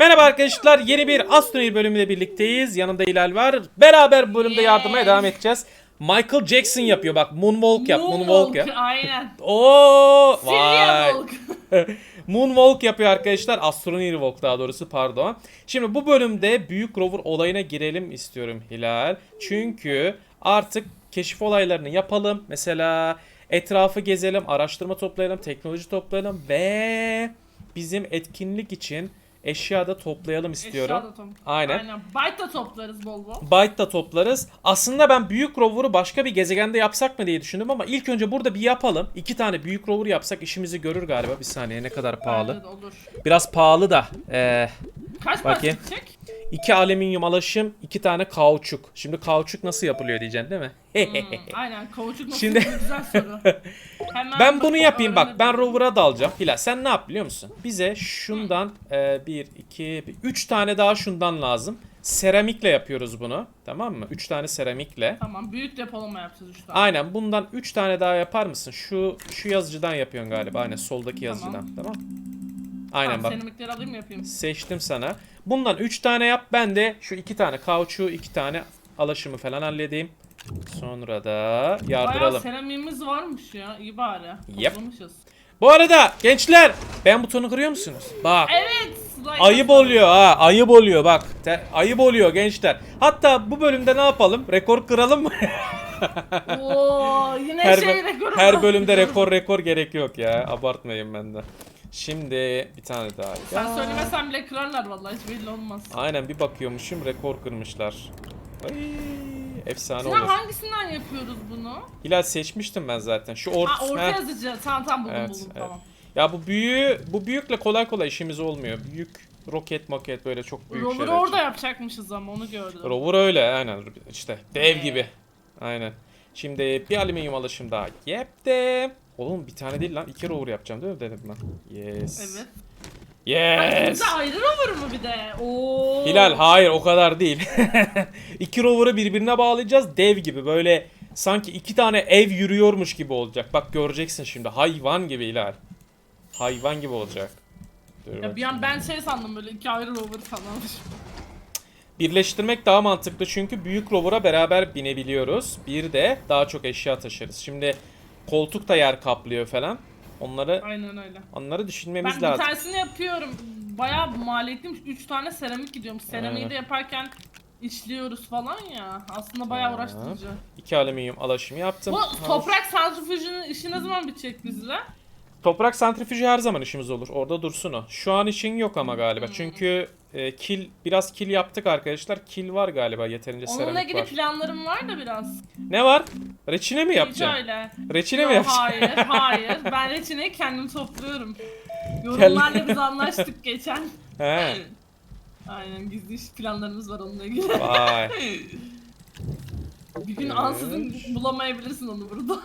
Merhaba arkadaşlar yeni bir Astronaut bölümüyle birlikteyiz. Yanımda Hilal var. Beraber bölümde yardımaya devam edeceğiz. Michael Jackson yapıyor bak moonwalk yap moonwalk yap. Aynen. Oo vay. Walk. Moonwalk yapıyor arkadaşlar. Astronaut walk daha doğrusu pardon. Şimdi bu bölümde büyük rover olayına girelim istiyorum Hilal. Çünkü artık keşif olaylarını yapalım. Mesela etrafı gezelim, araştırma toplayalım, teknoloji toplayalım ve bizim etkinlik için eşya da toplayalım istiyorum. Eşya da top- Aynen. Aynen. Byte da toplarız bol bol. Byte da toplarız. Aslında ben büyük rover'ı başka bir gezegende yapsak mı diye düşündüm ama ilk önce burada bir yapalım. İki tane büyük rover yapsak işimizi görür galiba. Bir saniye ne kadar pahalı. Bence de olur. Biraz pahalı da. Ee, Kaç para Bakayım. çıkacak? iki alüminyum alaşım, iki tane kauçuk. Şimdi kauçuk nasıl yapılıyor diyeceksin değil mi? Hmm, aynen. Kauçuk nasıl Şimdi- Şimdi... güzel soru. Hemen ben bunu yapayım bak. Ben öğrenebilirim. rover'a dalacağım. Hilal sen ne yap biliyor musun? Bize şundan e, bir, iki, bir- üç tane daha şundan lazım. Seramikle yapıyoruz bunu. Tamam mı? Üç tane seramikle. Tamam büyük depolama yapacağız üç tane. Aynen bundan 3 tane daha yapar mısın? Şu şu yazıcıdan yapıyorsun galiba. Aynen soldaki Tamam. yazıcıdan. Tamam. Aynen Tamam, bak. Seramikleri alayım yapayım. Seçtim sana. Bundan 3 tane yap. Ben de şu 2 tane kauçuğu 2 tane alaşımı falan halledeyim. Sonra da Bayağı yardıralım. seramiğimiz varmış ya. İyi bari. Yep. Toplamışız. Bu arada gençler ben butonu kırıyor musunuz? Bak. Evet. Ayıp oluyor ha. Ayıp oluyor bak. Te- ayıp oluyor gençler. Hatta bu bölümde ne yapalım? Rekor kıralım mı? Oo, yine her, şey rekoru her bölümde rekor rekor gerek yok ya. Abartmayın ben de. Şimdi bir tane daha. Sen Ya. söylemesen bile kırarlar vallahi hiç belli olmaz. Aynen bir bakıyormuşum rekor kırmışlar. Ay, efsane Sinan olur. hangisinden yapıyoruz bunu? Hilal seçmiştim ben zaten. Şu or Ha orta yazıcı. Tamam tamam buldum Evet, buldum evet. tamam. Ya bu büyü bu büyükle kolay kolay işimiz olmuyor. Büyük roket maket böyle çok büyük Rover'ı şeyler. orada yapacakmışız ama onu gördüm. Rover öyle aynen işte dev Ee. gibi. Aynen. Şimdi bir alüminyum alışım daha yaptım. Oğlum bir tane değil lan iki rover yapacağım değil mi dedim ben. Yes. Evet. Yes. bize ayrı rover mu bir de? Oo. Hilal hayır o kadar değil. iki rover'ı birbirine bağlayacağız dev gibi böyle sanki iki tane ev yürüyormuş gibi olacak. Bak göreceksin şimdi hayvan gibi Hilal. Hayvan gibi olacak. Dur Ya bir an ben şey sandım böyle iki ayrı rover falan. Birleştirmek daha mantıklı çünkü büyük rover'a beraber binebiliyoruz. Bir de daha çok eşya taşırız. Şimdi koltuk da yer kaplıyor falan. Onları Aynen öyle. onları düşünmemiz Ben bir lazım. tanesini yapıyorum. Bayağı maliyetliymiş. Üç tane seramik gidiyorum. Seramiği Evet. de yaparken işliyoruz falan ya. Aslında bayağı Tamam. uğraştırıcı. İki alüminyum alaşımı yaptım. Bu toprak santrifüjünün işi ne zaman bitecek bizle? Toprak santrifüjü her zaman işimiz olur. Orada dursun o. Şu an için yok ama galiba. Hmm. Çünkü e, kil biraz kil yaptık arkadaşlar. Kil var galiba yeterince Onunla seramik ilgili var. planlarım var da biraz. Ne var? Reçine mi Hiç yapacaksın? öyle. Reçine mi yapacaksın? Hayır, hayır. Ben reçineyi kendim topluyorum. Yorumlarla biz anlaştık geçen. He. Aynen gizli iş planlarımız var onunla ilgili. Vay. Bir gün ansızın bulamayabilirsin onu burada.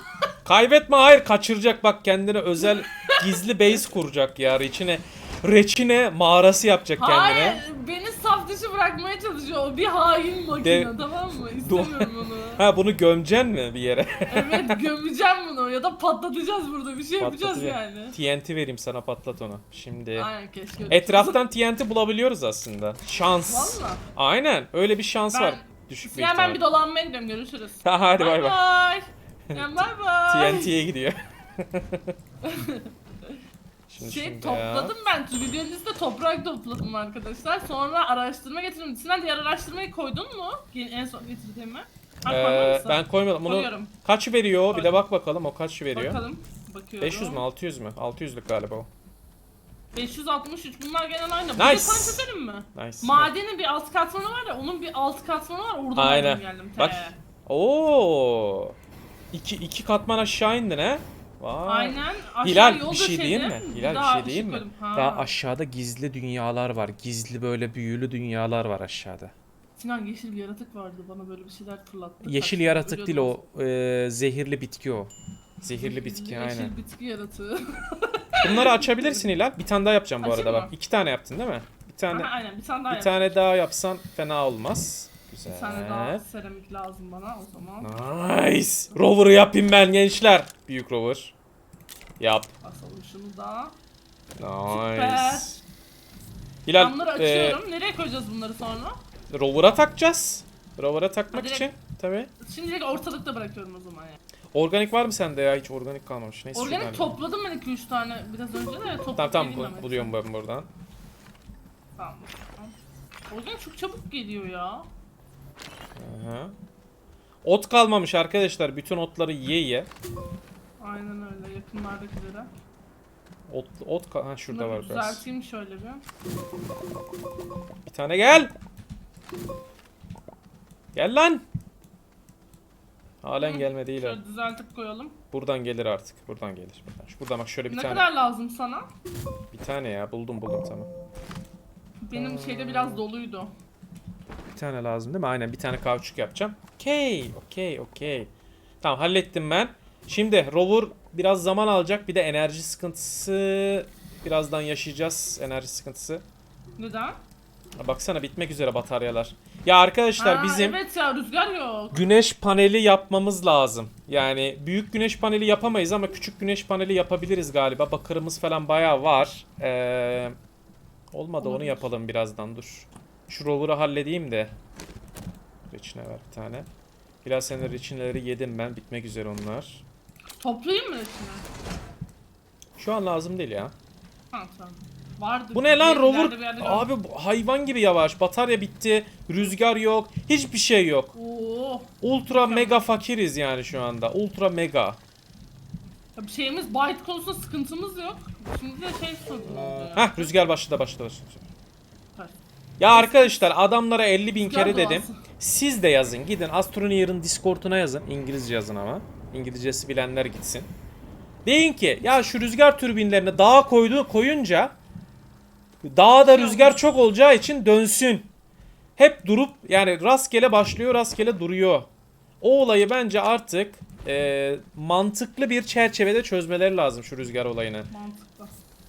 Kaybetme hayır kaçıracak bak kendine özel gizli base kuracak ya reçine reçine mağarası yapacak kendine. Hayır, beni saf dışı bırakmaya çalışıyor. O bir hain makine De- tamam mı? İstemiyorum onu. Ha bunu gömeceksin mi bir yere? evet gömeceğim bunu ya da patlatacağız burada bir şey yapacağız yani. TNT vereyim sana patlat onu. Şimdi Aynen keşke. etraftan TNT bulabiliyoruz aslında. Şans. Valla. Aynen öyle bir şans Ben- var. Düşük bir Yani ben bir dolanmaya gidiyorum görüşürüz. Ha, hadi bay bay. bay. Yani bay bay. TNT'ye gidiyor. Şimdi Şey topladım ben. Videonun üstünde toprak topladım arkadaşlar. Sonra araştırma getirdim. Sinan diğer araştırmayı koydun mu? En son getirdiğimi. Ya. Ee, ben koymadım. Bunu Koyuyorum. kaç veriyor? Bir de Koydum. bak bakalım o kaç veriyor. Bakalım. Bakıyorum. 500 mü 600 mü? 600'lük galiba o. 563 bunlar genel aynı. Nice. Bir de sana çözelim mi? Nice. Madenin bir alt katmanı var ya onun bir alt katmanı var oradan Aynen. geldim. Bak. Te. Oo. İki, iki katman aşağı indin he. Vay. Aynen. Aşağı Hilal bir şey diyeyim mi? Hilal bir şey diyeyim mi? Ha. Daha aşağıda gizli dünyalar var. Gizli böyle büyülü dünyalar var aşağıda. Sinan yeşil bir yaratık vardı bana böyle bir şeyler fırlattı. Yeşil Kaçtı, yaratık değil o. e, zehirli bitki o. Zehirli bitki Yeşil aynen. bitki yaratığı. Bunları açabilirsin Hilal. Bir tane daha yapacağım bu Açayım arada mı? bak. İki tane yaptın değil mi? Bir tane Aha, aynen bir tane daha bir tane daha yapsan fena olmaz. Güzel. Bir tane daha seramik lazım bana o zaman. Nice. Rover'ı yapayım ben gençler. Büyük rover. Yap. Basalım şunu da. Nice. Hilal Ben bunları e, açıyorum. Nereye koyacağız bunları sonra? rover'a takacağız. Rover'a takmak Ha, direkt- için tabii. Şimdilik ortalıkta bırakıyorum o zaman ya. Organik var mı sende ya? Hiç organik kalmamış. Neyse Organik topladım ben 2-3 tane biraz önce de topladım. Tamam tamam bu- buluyorum ben buradan. Tamam. tamam. Organik çok çabuk geliyor ya. Aha. Ot kalmamış arkadaşlar. Bütün otları ye ye. Aynen öyle yakınlardakilere. Ot, ot ha şurada Bunları var biraz. düzelteyim şöyle bir. Bir tane gel. Gel lan. Halen Hı, gelmedi Hilal. Şöyle düzeltip koyalım. Buradan gelir artık. Buradan gelir. Buradan, Şu- buradan bak şöyle bir ne tane. kadar lazım sana? Bir tane ya buldum buldum tamam. Benim şeyde biraz doluydu. Bir tane lazım değil mi? Aynen bir tane kauçuk yapacağım. Okey, okey, okey. Tamam hallettim ben. Şimdi rover biraz zaman alacak. Bir de enerji sıkıntısı birazdan yaşayacağız. Enerji sıkıntısı. Neden? Ha, Baksana bitmek üzere bataryalar. Ya arkadaşlar Aa, bizim Evet ya rüzgar yok. güneş paneli yapmamız lazım. Yani büyük güneş paneli yapamayız ama küçük güneş paneli yapabiliriz galiba. Bakırımız falan bayağı var. Ee, olmadı onu Olabilir. yapalım birazdan dur. Şu rover'ı halledeyim de. Reçine ver bir tane. Biraz senin reçineleri yedim ben. Bitmek üzere onlar. Toplayayım mı reçine? Şu an lazım değil ya. Ha tamam. Vardı. Bu ne lan rover? Abi bu hayvan gibi yavaş. Batarya bitti. Rüzgar yok. Hiçbir şey yok. Oo. Ultra mega fakiriz yani şu anda. Ultra mega. Ya bir şeyimiz byte konusunda sıkıntımız yok. Şimdi de şey sorun oldu. Heh rüzgar başladı başladı. Evet. Ya arkadaşlar adamlara 50 bin kere dedim. Siz de yazın. Gidin Astroneer'ın Discord'una yazın. İngilizce yazın ama. İngilizcesi bilenler gitsin. Deyin ki ya şu rüzgar türbinlerini dağa koydu koyunca dağda rüzgar çok olacağı için dönsün. Hep durup yani rastgele başlıyor rastgele duruyor. O olayı bence artık e, mantıklı bir çerçevede çözmeleri lazım şu rüzgar olayını. Mantıklı.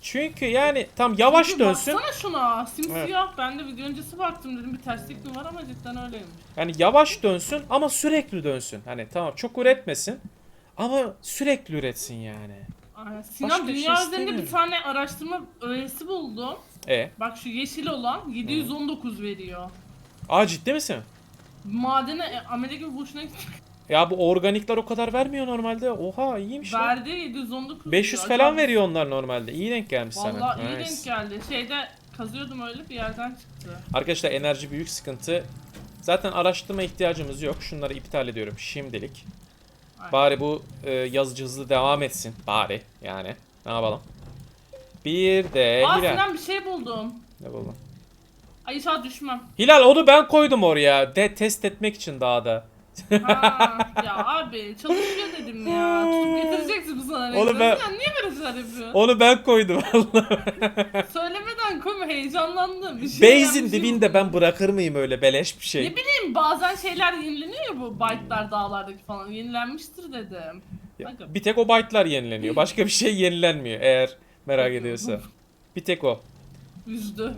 Çünkü yani tam yavaş Çünkü dönsün. Baksana şuna simsiyah. Ben de video öncesi baktım dedim bir terslik mi var ama cidden öyleymiş. Yani yavaş dönsün ama sürekli dönsün. Hani tamam çok üretmesin ama sürekli üretsin yani. Aynen. Sinan Başka bir şey dünya üzerinde istemiyorum. bir tane araştırma öğesi buldum. E, Bak şu yeşil olan 719 veriyor. aa ciddi misin? Madene e, gibi boşuna gitti. Ya bu organikler o kadar vermiyor normalde. Oha iyiymiş lan. Verdi 719 500 diyor. falan veriyor onlar normalde. İyi denk gelmiş sana. Vallahi iyi Nice. denk geldi. Şeyde kazıyordum öyle bir yerden çıktı. Arkadaşlar enerji büyük sıkıntı. Zaten araştırma ihtiyacımız yok. Şunları iptal ediyorum şimdilik. Aynen. Bari bu e, yazıcı hızlı devam etsin. Bari yani. Ne yapalım? Bir de Aa Hilal. Sinan bir şey buldum. Ne buldun? Ay inşallah düşmem. Hilal onu ben koydum oraya. De test etmek için dağda. Ha, ya abi çalışıyor dedim ya. Tutup getireceksin bu sana. ne Oğlum ben- Sinan niye böyle şeyler yapıyorsun? Onu ben koydum. Söylemeden koyma heyecanlandım. Bir şey Base'in yapmışım. dibinde ben bırakır mıyım öyle beleş bir şey? Ne bileyim bazen şeyler yenileniyor ya bu byte'lar dağlardaki falan. Yenilenmiştir dedim. Ya, Bakın. bir tek o byte'lar yenileniyor. Başka bir şey yenilenmiyor eğer merak ediyorsa. Bir tek o. Üzdü.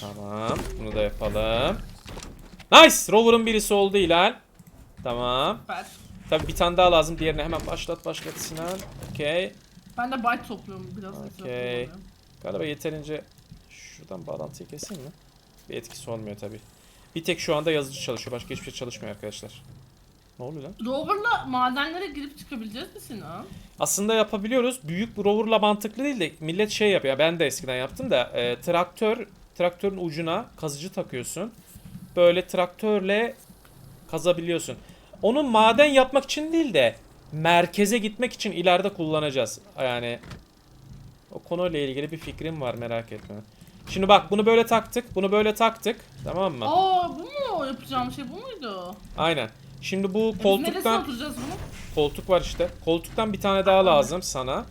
Tamam. Bunu da yapalım. Nice! Rover'ın birisi oldu Hilal. Tamam. Süper. Tabi bir tane daha lazım. Diğerini hemen başlat başlat Sinan. Okey. Ben de byte topluyorum biraz. Okey. Galiba yeterince şuradan bağlantıyı keseyim mi? Bir etkisi olmuyor tabi. Bir tek şu anda yazıcı çalışıyor. Başka hiçbir şey çalışmıyor arkadaşlar. Ne oluyor lan? Rover'la madenlere girip çıkabileceğiz mi Sinan? Aslında yapabiliyoruz. Büyük bir roverla mantıklı değil de millet şey yapıyor. Ben de eskiden yaptım da e, traktör traktörün ucuna kazıcı takıyorsun. Böyle traktörle kazabiliyorsun. Onu maden yapmak için değil de merkeze gitmek için ileride kullanacağız. Yani o konuyla ilgili bir fikrim var merak etme. Şimdi bak bunu böyle taktık, bunu böyle taktık. Tamam mı? Aa bu mu yapacağım şey bu muydu? Aynen. Şimdi bu E, koltuktan oturacağız bunu? Koltuk var işte. Koltuktan bir tane daha lazım sana.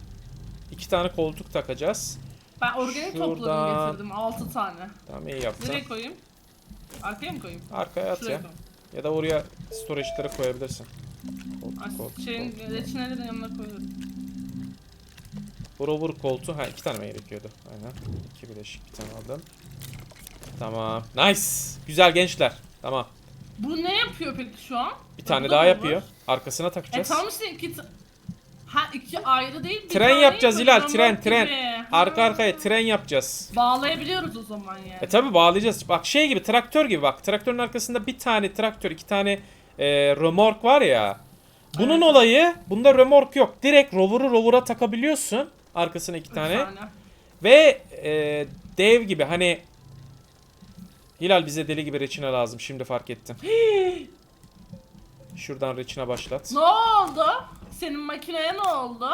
İki tane koltuk takacağız. Ben organik topladım Şuradan. getirdim 6 tane. Tamam iyi yaptın. Nereye koyayım? Arkaya mı koyayım? Arkaya at Şuraya ya. koyayım. Ya da oraya storage'ları koyabilirsin. Koltuk, Ay, koltuk, şeyin reçinelerin yanına koyuyorum. Rover koltuğu. Ha iki tane gerekiyordu? Aynen. İki bileşik bir tane aldım. Tamam. Nice. Güzel gençler. Tamam. Bu ne yapıyor peki şu an? Bir tane Burada daha mı yapıyor. Arkasına E takacağız. tamam işte iki ta- Ha iki ayrı değil. bir Tren tane yapacağız böyle Hilal, tren, gibi. tren. Ha. Arka arkaya tren yapacağız. Bağlayabiliyoruz o zaman yani. E tabi bağlayacağız. Bak şey gibi traktör gibi bak. Traktörün arkasında bir tane traktör, iki tane e, römork var ya. Bunun Evet. olayı bunda römork yok. Direkt rover'ı rover'a takabiliyorsun. Arkasına iki tane. Tane. Ve e, dev gibi hani Hilal bize deli gibi reçine lazım. Şimdi fark ettim. Şuradan reçine başlat. Ne oldu? Senin makineye ne oldu?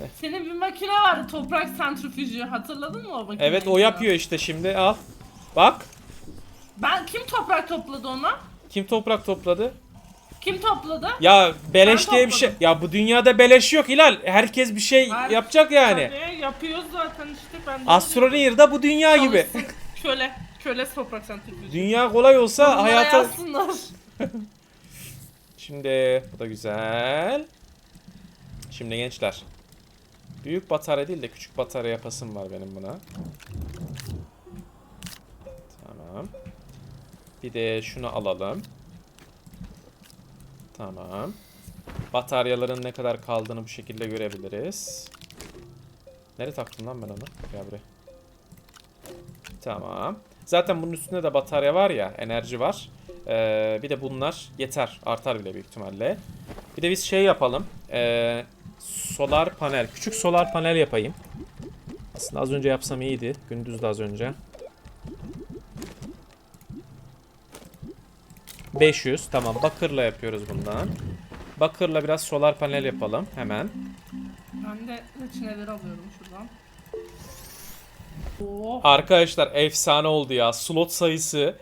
Ne? Senin bir makine vardı toprak santrifüjü hatırladın mı o makineyi? Evet o yapıyor işte şimdi al. Bak Ben kim toprak topladı ona? kim toprak topladı? Kim topladı? Ya beleş Ben diye bir şey. topladım. Ya bu dünyada beleş yok Hilal. Herkes bir şey Her- yapacak yani. Tabii, yapıyoruz zaten işte ben de bu dünya gibi. Çalışsın. Köle. Köle toprak santrifüjü. Dünya kolay olsa Bunlara hayata... yazsınlar. Şimdi bu da güzel. Şimdi gençler. Büyük batarya değil de küçük batarya yapasım var benim buna. Tamam. Bir de şunu alalım. Tamam. Bataryaların ne kadar kaldığını bu şekilde görebiliriz. Nereye taktım lan ben onu? Gel buraya. Tamam. Zaten bunun üstünde de batarya var ya, enerji var. Ee, bir de bunlar yeter. Artar bile büyük ihtimalle. Bir de biz şey yapalım. Ee, solar panel. Küçük solar panel yapayım. Aslında az önce yapsam iyiydi. Gündüz de az önce. 500. Tamam. Bakırla yapıyoruz bundan. Bakırla biraz solar panel yapalım. Hemen. Ben de reçineleri alıyorum şuradan. Oo. Arkadaşlar efsane oldu ya. Slot sayısı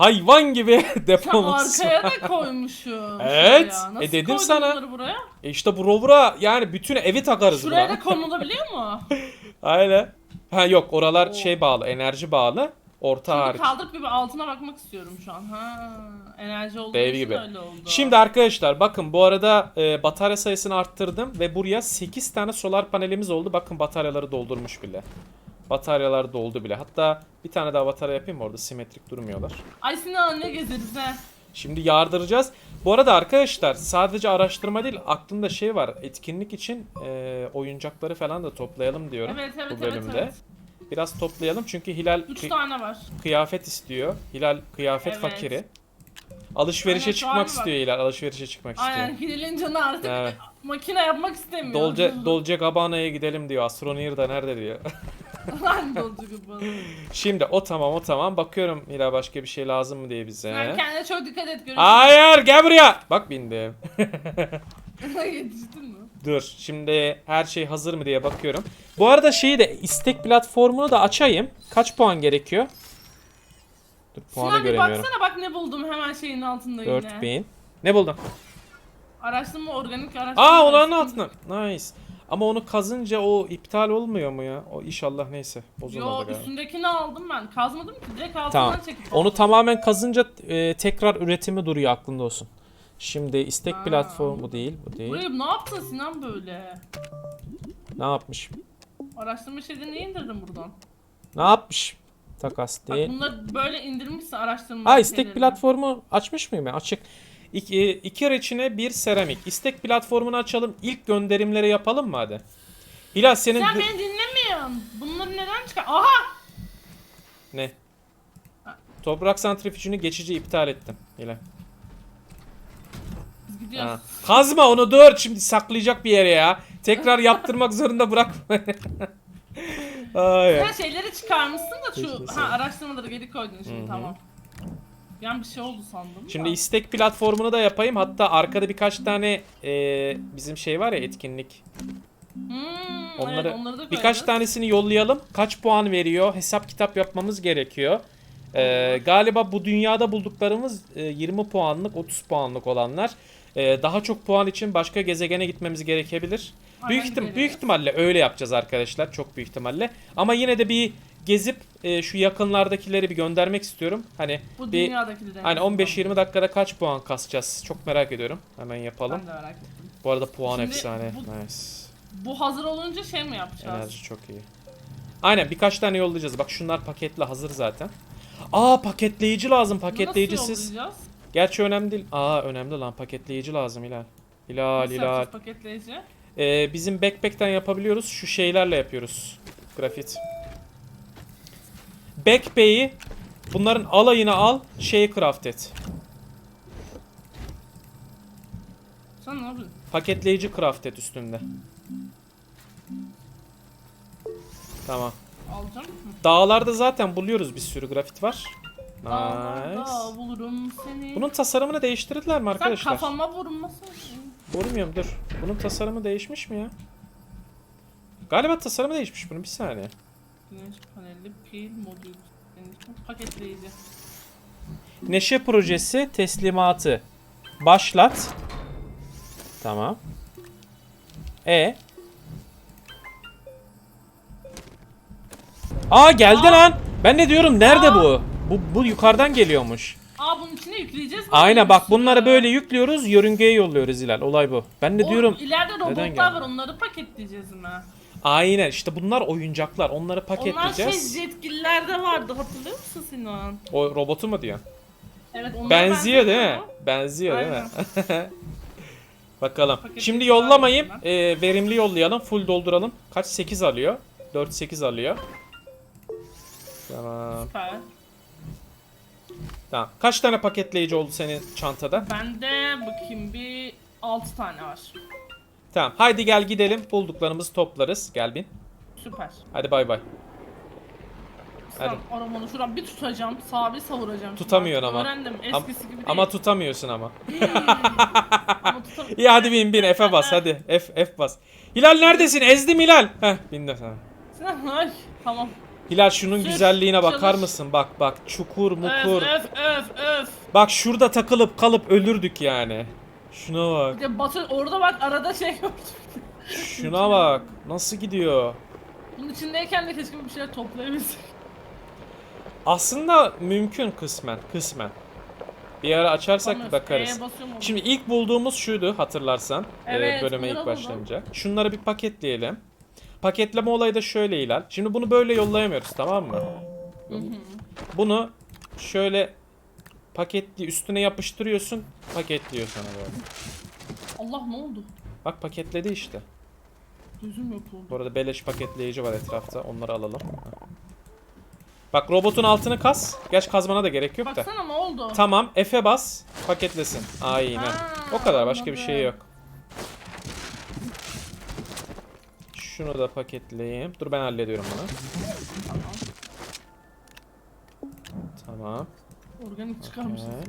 hayvan gibi depomuz. arkaya da koymuşsun. Evet. şuraya. Nasıl E dedim koydun sana. bunları buraya? E işte bu rover'a yani bütün evi takarız Şuraya buna. da konulabiliyor mu? Aynen. Ha yok oralar Oo. şey bağlı, enerji bağlı. Orta Şimdi hariç. kaldırıp bir altına bakmak istiyorum şu an. Ha, enerji olduğu Dev için gibi. öyle oldu. Şimdi arkadaşlar bakın bu arada e, batarya sayısını arttırdım ve buraya 8 tane solar panelimiz oldu. Bakın bataryaları doldurmuş bile. Bataryalar doldu bile. Hatta bir tane daha batarya yapayım mı? orada simetrik durmuyorlar. Ay Sinan ne gezeriz he. Şimdi yardıracağız. Bu arada arkadaşlar sadece araştırma değil aklımda şey var. Etkinlik için e, oyuncakları falan da toplayalım diyorum Evet evet bu evet bölümde. evet. Biraz toplayalım çünkü Hilal Üç kı- tane var. kıyafet istiyor. Hilal kıyafet Evet. fakiri. Alışverişe Aynen, şu çıkmak bak. istiyor Hilal. Alışverişe çıkmak Aynen istiyor. Hilal'in canı artık Evet. makine yapmak istemiyor. Dolce, Dolce Gabbana'ya gidelim diyor. Astroneer da nerede diyor. Lan Dolce Gabbana. Şimdi o tamam o tamam. Bakıyorum Hilal başka bir şey lazım mı diye bize. Sen kendine çok dikkat et görüşürüz. Hayır gel buraya. Bak bindim. Yetiştin mi? Dur şimdi her şey hazır mı diye bakıyorum. Bu arada şeyi de istek platformunu da açayım. Kaç puan gerekiyor? Dur puanı Sinan bir göremiyorum. baksana bak ne buldum hemen şeyin altında yine. 4000. Ne buldun? Araştırma organik araştırma. Aa olanın araştırma. altına. Nice. Ama onu kazınca o iptal olmuyor mu ya? O inşallah neyse. Yo Bozulmadı galiba. üstündekini aldım ben. Kazmadım ki direkt altından Tamam. çekip Onu aldım. tamamen kazınca e, tekrar üretimi duruyor aklında olsun. Şimdi istek Aa. platformu bu değil, bu değil. Burayı ne yaptın Sinan böyle? Ne yapmış? Araştırma şeyleri niye indirdin buradan? Ne yapmış? Takas Bak değil. bunları böyle indirmişsin araştırma Ha istek şeylerini. platformu açmış mıyım ben? Açık. İki, iki reçine bir seramik. İstek platformunu açalım. İlk gönderimleri yapalım mı hadi? Hilal senin... Sen beni dinlemiyorsun. Bunları neden çıkar? Aha! Ne? Toprak santrifüjünü geçici iptal ettim. Hilal. Gidiyoruz. Ha. Kazma onu dur şimdi saklayacak bir yere ya. Tekrar yaptırmak zorunda bırakma. Ay. Sen şeyleri çıkarmışsın da şu ha araştırmaları geri koydun şimdi Hı hı. tamam. Yani bir şey oldu sandım. Şimdi da. istek platformunu da yapayım. Hatta arkada birkaç tane e, bizim şey var ya etkinlik. Hmm, Onları, evet, onları da birkaç tanesini yollayalım. Kaç puan veriyor? Hesap kitap yapmamız gerekiyor. Ee, galiba bu dünyada bulduklarımız e, 20 puanlık, 30 puanlık olanlar. Ee, daha çok puan için başka gezegene gitmemiz gerekebilir. büyük Aynen ihtim öyle. büyük ihtimalle öyle yapacağız arkadaşlar. Çok büyük ihtimalle. Ama yine de bir gezip e, şu yakınlardakileri bir göndermek istiyorum. Hani Bu bir hani 15-20 dakikada kaç puan kasacağız? Çok merak ediyorum. Hemen yapalım. Ben de merak ettim. Bu arada puan Şimdi efsane. bu- Nice. Bu hazır olunca şey mi yapacağız? Enerji çok iyi. Aynen birkaç tane yollayacağız. Bak şunlar paketli hazır zaten. Aa paketleyici lazım. Bunu Paketleyicisiz. Nasıl yollayacağız? Gerçi önemli değil. Aa önemli lan paketleyici lazım Hilal. Hilal Nasıl hilal. yapacağız paketleyici? Ee, bizim backpack'ten yapabiliyoruz. Şu şeylerle yapıyoruz. Grafit. Backpack'i bunların alayını al, şeyi craft et. Sen ne yapıyorsun? Paketleyici craft et üstünde. Tamam. Alacağım. Hı. Dağlarda zaten buluyoruz bir sürü grafit var. Dağlarda Nice. bulurum seni. Bunun tasarımını değiştirdiler mi Sen arkadaşlar? kafama vurmasın. Vurmuyorum dur. Bunun tasarımı değişmiş mi ya? Galiba tasarımı değişmiş bunun bir saniye. Güneş paneli, pil, modül. Paketleyici. Neşe projesi teslimatı. Başlat. Tamam. E. Aa geldi Aa. lan. Ben ne diyorum? Nerede Aa. bu? Bu bu yukarıdan geliyormuş. Aa bunun içine yükleyeceğiz mi? Aynen bak bunları böyle yüklüyoruz, yörüngeye yolluyoruz Hilal. Olay bu. Ben de diyorum ileride robotlar var onları paketleyeceğiz mi? Aynen işte bunlar oyuncaklar. Onları Onlar şey paketleyeceğiz. vardı hatırlıyor musun Sinan? O robotu mu diyorsun? Evet onlar Benziyor değil mi? benziyor. Değil mi? Bakalım. Paketi Şimdi yollamayayım. edeyim Ee, verimli yollayalım. Full dolduralım. Kaç? 8 alıyor. 4 8 alıyor. Tamam. Süper. Tamam. Kaç tane paketleyici oldu senin çantada? Bende bakayım bir 6 tane var. Tamam. Haydi gel gidelim. Bulduklarımızı toplarız. Gel bin. Süper. Hadi bay bay. Sen arabanı şuradan bir tutacağım, sağa bir savuracağım. Tutamıyorsun ama. Öğrendim. Eskisi gibi değil. Ama tutamıyorsun ama. Ama tutam- İyi hadi bin bin. F'e bas hadi. F F bas. Hilal neredesin? Ezdim Hilal. Heh bindim sana. Sinan ay tamam. Hilal şunun Sür, güzelliğine bakar çalış. mısın? Bak bak çukur mukur. Öf öf öf. Bak şurada takılıp kalıp ölürdük yani. Şuna bak. Bir de Batı orada bak arada şey gördüm. Şuna bak. Nasıl gidiyor? Bunun içindeyken de keşke bir şeyler toplayabilsek. Aslında mümkün kısmen. Kısmen. Bir ara açarsak Tamam, bakarız. E'ye basıyorum onu. Şimdi ilk bulduğumuz şuydu hatırlarsan. e, Evet, bölüme bunları ilk buldum. başlayınca. Şunları bir paketleyelim. Paketleme olayı da şöyle ilan. Şimdi bunu böyle yollayamıyoruz tamam mı? Hı hı. Bunu şöyle paketli üstüne yapıştırıyorsun. Paketliyor sana böyle. Allah ne oldu? Bak paketledi işte. Gözüm yok oldu. Bu arada beleş paketleyici var etrafta. Onları alalım. Bak robotun altını kas. Gerçi kazmana da gerek yok da. Baksana ne oldu? Tamam F'e bas. Paketlesin. Aynen. Ha, O kadar başka bir şey anladım. yok. Şunu da paketleyeyim. Dur ben hallediyorum bunu. Tamam. Organik çıkarmışız. Okay.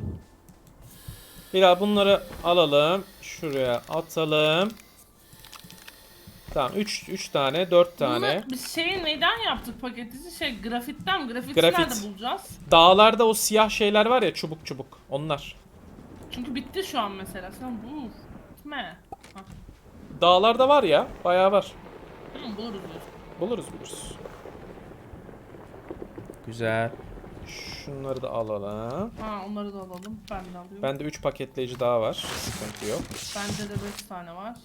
Bilal bunları alalım. Şuraya atalım. Tamam 3 3 tane, 4 tane. Bunu biz şeyi neyden yaptık paketici? Şey grafitten mi? Grafiti Grafit. nerede bulacağız? Dağlarda o siyah şeyler var ya çubuk çubuk. Onlar. Çünkü bitti şu an mesela. Sen bul. Gitme. Dağlarda var ya, bayağı var. Hı, buluruz. Buluruz buluruz. Güzel. Şunları da alalım. Ha onları da alalım. Ben de alıyorum. Bende 3 paketleyici daha var. Sıkıntı yok. Bende de 5 tane var.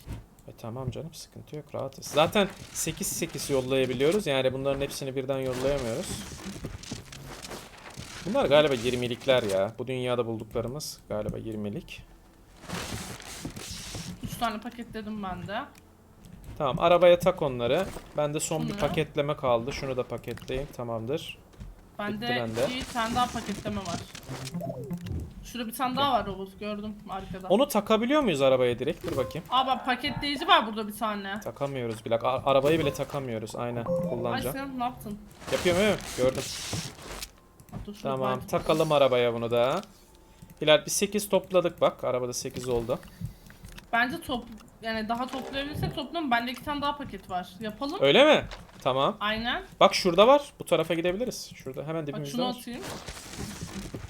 E tamam canım sıkıntı yok rahatız. Zaten 8-8 yollayabiliyoruz. Yani bunların hepsini birden yollayamıyoruz. Bunlar galiba 20'likler ya. Bu dünyada bulduklarımız galiba 20'lik. 3 tane paketledim ben de. Tamam arabaya tak onları. Bende son bir Şunu. paketleme kaldı. Şunu da paketleyeyim. Tamamdır. Bende bende. bir tane daha paketleme var. Şurada bir tane daha var robot gördüm arkada. Onu takabiliyor muyuz arabaya direkt? Dur bakayım. Aa bak paketleyici var burada bir tane. Takamıyoruz bile. A- arabayı bile takamıyoruz. Aynen Ay kullanacağım. sen ne yaptın? Yapıyorum değil mi? Gördüm. Dur Tamam belki- takalım arabaya bunu da. Hilal bir 8 topladık bak. Arabada 8 oldu. Bence top yani daha toplayabilirsek toplayalım. Bende iki tane daha paket var. Yapalım. Öyle mi? Tamam. Aynen. Bak şurada var. Bu tarafa gidebiliriz. Şurada hemen Bak dibimizde şunu var. atayım.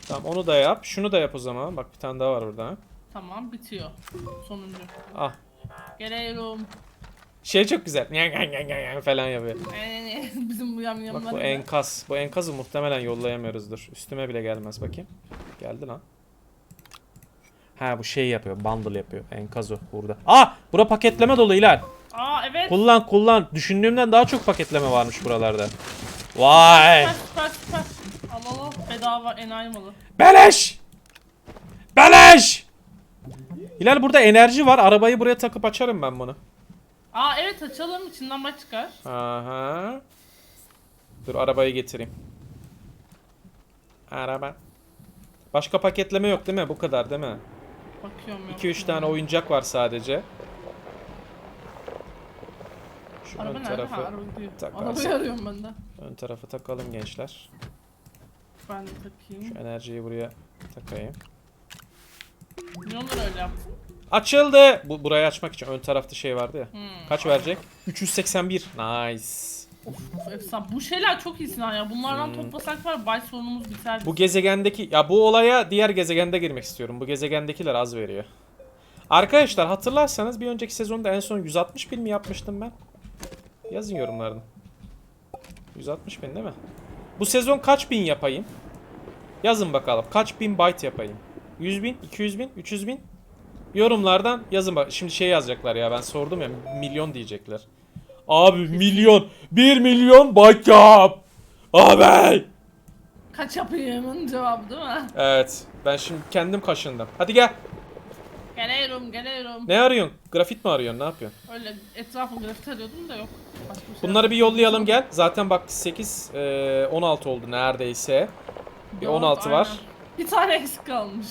Tamam onu da yap. Şunu da yap o zaman. Bak bir tane daha var burada. Tamam bitiyor. Sonuncu. Ah. Geliyorum. Şey çok güzel. Yan, yan, yan, yan, yan falan yapıyor. Ee, Bizim bu yam Bak yamlar. bu enkaz. Bu enkazı muhtemelen yollayamıyoruzdur. Üstüme bile gelmez bakayım. Geldi lan. Ha bu şey yapıyor. Bundle yapıyor. Enkaz o burada. Ah! Bura paketleme dolu Hilal. Aa evet. Kullan kullan. Düşündüğümden daha çok paketleme varmış buralarda. Vay! Süper süper süper. Al al al. Bedava enayi malı. Beleş! Beleş! Hilal burada enerji var. Arabayı buraya takıp açarım ben bunu. Aa evet açalım içinden maç çıkar. Aha. Dur arabayı getireyim. Araba. Başka paketleme yok değil mi? Bu kadar değil mi? Bakıyorum yok. 2-3 tane oyuncak var sadece. Şu Araba ön nerede? tarafı, Ha araba gidiyor. takarsın. Arabayı arıyorum ben de. ön tarafı takalım gençler. Ben de takayım. Şu enerjiyi buraya takayım. Niye onları öyle yaptın? Açıldı. Bu burayı açmak için ön tarafta şey vardı ya. Hmm. Kaç verecek? 381. Nice. Of of efsane. Bu şeyler çok iyisin ha ya. Bunlardan toplasak var bay sorunumuz biter. Hmm. Bu gezegendeki ya bu olaya diğer gezegende girmek istiyorum. Bu gezegendekiler az veriyor. Arkadaşlar hatırlarsanız bir önceki sezonda en son 160 bin mi yapmıştım ben? Yazın yorumlarda. 160 bin değil mi? Bu sezon kaç bin yapayım? Yazın bakalım. Kaç bin byte yapayım? 100 bin, 200 bin, 300 bin? Yorumlardan yazın bak. Şimdi şey yazacaklar ya ben sordum ya milyon diyecekler. Abi milyon. 1 milyon yap. Abi. Kaç yapayımın cevabı değil mi? Evet. Ben şimdi kendim kaşındım. Hadi gel. Geliyorum geliyorum. Ne arıyorsun? Grafit mi arıyorsun? Ne yapıyorsun? Öyle etrafı grafit arıyordum da yok. Başka bir şey Bunları bir yollayalım gel. Zaten bak 8 e, 16 oldu neredeyse. Bir Dört, 16 var. aynen. Bir tane eksik kalmış.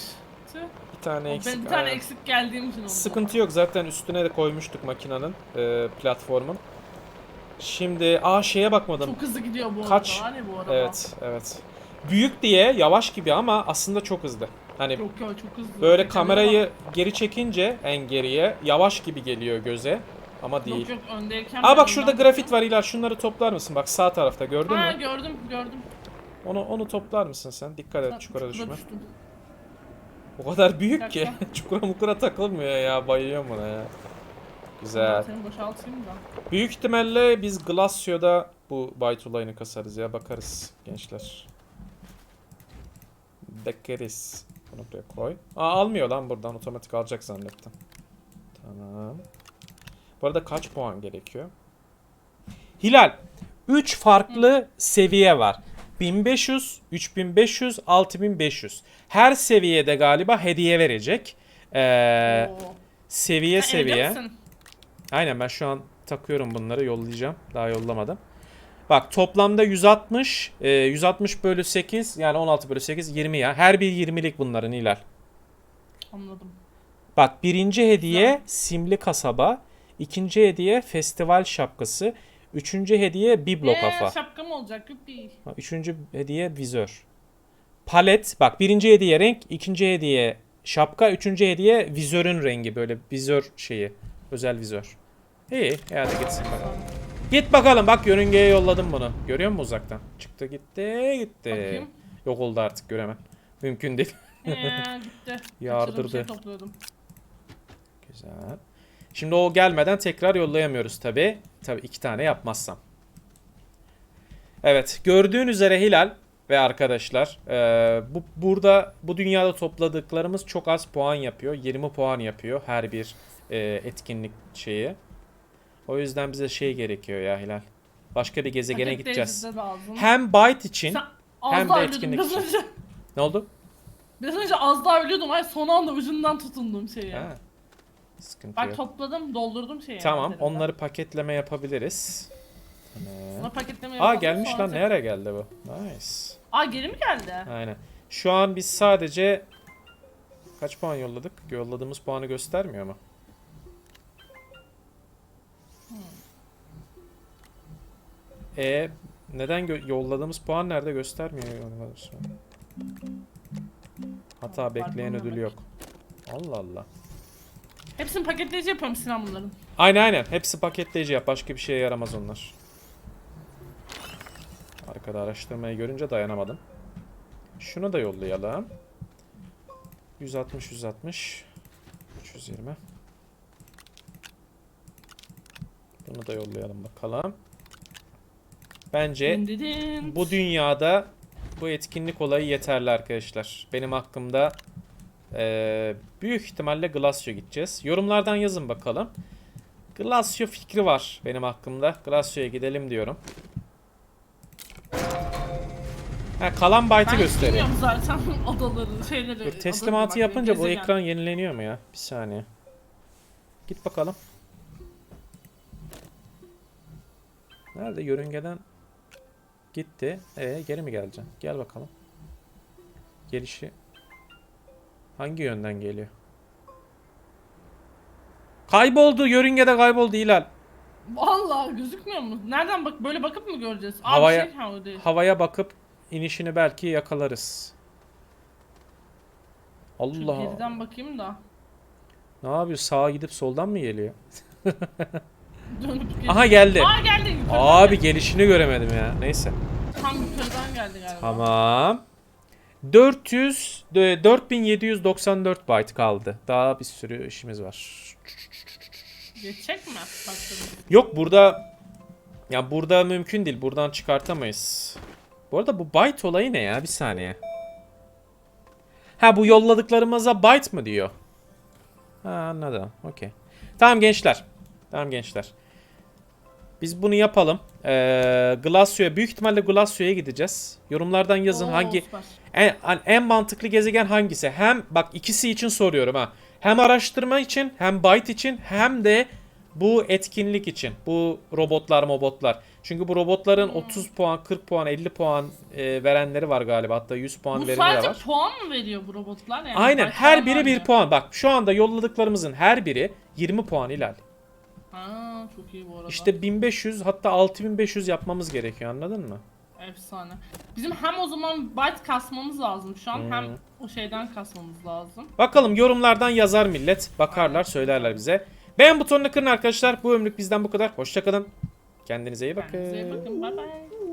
Tüh. Bir tane Ben eksik. bir tane aynen. eksik geldiğim için oldu. Sıkıntı yok zaten üstüne de koymuştuk makinenin e, platformun. Şimdi aa şeye bakmadım. Çok hızlı gidiyor bu Kaç? arada. Var ya bu araba. Evet, evet. Büyük diye yavaş gibi ama aslında çok hızlı. Hani Yok yok çok hızlı. böyle Tekerleğe kamerayı geri çekince en geriye yavaş gibi geliyor göze ama değil. Yok yok öndeyken. Aa bak şurada grafit var İlal şunları toplar mısın? Bak sağ tarafta gördün Ha mü? gördüm gördüm. Onu onu toplar mısın sen? Dikkat et çukura düşme. düştüm. O kadar büyük ki çukura mukura takılmıyor ya bayılıyorum buna ya. Güzel. Seni boşaltayım da. Büyük ihtimalle biz Glacio'da bu byte olayını kasarız ya bakarız gençler. Bekleriz. Bunu buraya koy. Aa almıyor lan buradan otomatik alacak zannettim. Tamam. Bu arada kaç puan gerekiyor? Hilal 3 farklı seviye var. 1500, 3500, 6500. Her seviyede galiba hediye verecek. Ee, Oo. seviye evde seviye. misin? Aynen ben şu an takıyorum bunları yollayacağım. Daha yollamadım. Bak toplamda 160, e, 160 bölü 8 yani 16 bölü 8 20 ya. Her bir 20'lik bunların Hilal. Anladım. Bak birinci hediye Güzel. simli kasaba. ikinci hediye festival şapkası. Üçüncü hediye biblo Eee kafa. Ee, şapka mı olacak? Yuppi. Ha, Üçüncü hediye vizör. Palet. Bak birinci hediye renk. ikinci hediye şapka. Üçüncü hediye vizörün rengi. Böyle vizör şeyi. Özel vizör. İyi. iyi, Hadi gitsin bakalım. Git bakalım. Bak yörüngeye yolladım bunu. Görüyor musun uzaktan? Çıktı gitti gitti. Bakayım. Yok oldu artık göremem. Mümkün değil. Eee gitti. Yardırdı. Şey topluyordum. Güzel. Şimdi o gelmeden tekrar yollayamıyoruz tabi. Tabi iki tane yapmazsam. Evet gördüğün üzere Hilal ve arkadaşlar eee, bu burada bu dünyada topladıklarımız çok az puan yapıyor. 20 puan yapıyor her bir eee, etkinlik şeyi. O yüzden bize şey gerekiyor ya Hilal. Başka bir gezegene Paket gideceğiz. lazım. Hem byte için Sen az hem daha de etkinlik Biraz için. önce, ne oldu? biraz önce az daha ölüyordum. Ay son anda ucundan tutundum şeye. Ha. Sıkıntı Bak yok. topladım, doldurdum şeyi. Tamam envanterime. onları paketleme yapabiliriz. Tamam. Sonra paketleme Aa yapalım, gelmiş sonra lan tek- nereye geldi bu? Nice. Aa geri mi geldi? Aynen. Şu an biz sadece kaç puan yolladık? Yolladığımız puanı göstermiyor mu? E neden gö- yolladığımız puan nerede göstermiyor? Hata bekleyen ödülü yok. Allah Allah. Hepsini paketleyici yapıyorum Sinan bunların. Aynen aynen. Hepsi paketleyici yap. Başka bir şeye yaramaz onlar. Arkada araştırmayı görünce dayanamadım. Şunu da yollayalım. 160 160 320 Bunu da yollayalım bakalım. Bence bu dünyada bu etkinlik olayı yeterli arkadaşlar. Benim hakkımda eee, büyük ihtimalle Glacio gideceğiz. Yorumlardan yazın bakalım. Glacio fikri var benim hakkımda. Glacio'ya gidelim diyorum. Ha, kalan byte'ı Ben gösteriyor. bilmiyorum zaten odaları, şeyleri. Dur odaları teslimatı bak, yapınca bu ekran yenileniyor mu ya? Bir saniye. Git bakalım. Nerede yörüngeden gitti. E geri mi geleceksin? Gel bakalım. Gelişi hangi yönden geliyor? Kayboldu. Yörüngede kayboldu Hilal. Vallahi gözükmüyor mu? Nereden bak böyle bakıp mı göreceğiz? Aa, Havaya- şey, ha, o değil. Havaya bakıp inişini belki yakalarız. Şu Allah. geriden bakayım da. Ne yapıyor? Sağa gidip soldan mı geliyor? Aha geldi. Aa geldi. yukarıdan Abi geldi. gelişini göremedim ya. Neyse. Tam yukarıdan geldi galiba. Tamam. 400 e, 4794 byte kaldı. Daha bir sürü işimiz var. Geçecek mi? Yok burada ya burada mümkün değil. Buradan çıkartamayız. Bu arada bu byte olayı ne ya? Bir saniye. Ha bu yolladıklarımıza byte mı diyor? Ha anladım. Okey. Tamam gençler. Tamam gençler. Biz bunu yapalım. Ee, Glacio'ya büyük ihtimalle Glacio'ya gideceğiz. Yorumlardan yazın Oo, hangi süper. en, en mantıklı gezegen hangisi? Hem bak ikisi için soruyorum ha. Hem araştırma için, hem byte için, hem de bu etkinlik için. Bu robotlar, mobotlar. Çünkü bu robotların 30 puan, 40 puan, 50 puan e, verenleri var galiba. Hatta 100 puan Bu vereni de sadece var. puan mı veriyor bu robotlar? Yani Aynen. Her biri var bir puan. Bak şu anda yolladıklarımızın her biri 20 puan ilal. Ha, çok iyi bu arada. İşte 1500 hatta 6500 yapmamız gerekiyor anladın mı? Efsane. Bizim hem o zaman byte kasmamız lazım şu an Hmm. hem o şeyden kasmamız lazım. Bakalım yorumlardan yazar millet. Bakarlar söylerler bize. Beğen butonuna kırın arkadaşlar. Bu ömürlük bizden bu kadar. Hoşçakalın. Kendinize iyi bakın. Kendinize iyi bakın. Bye bye.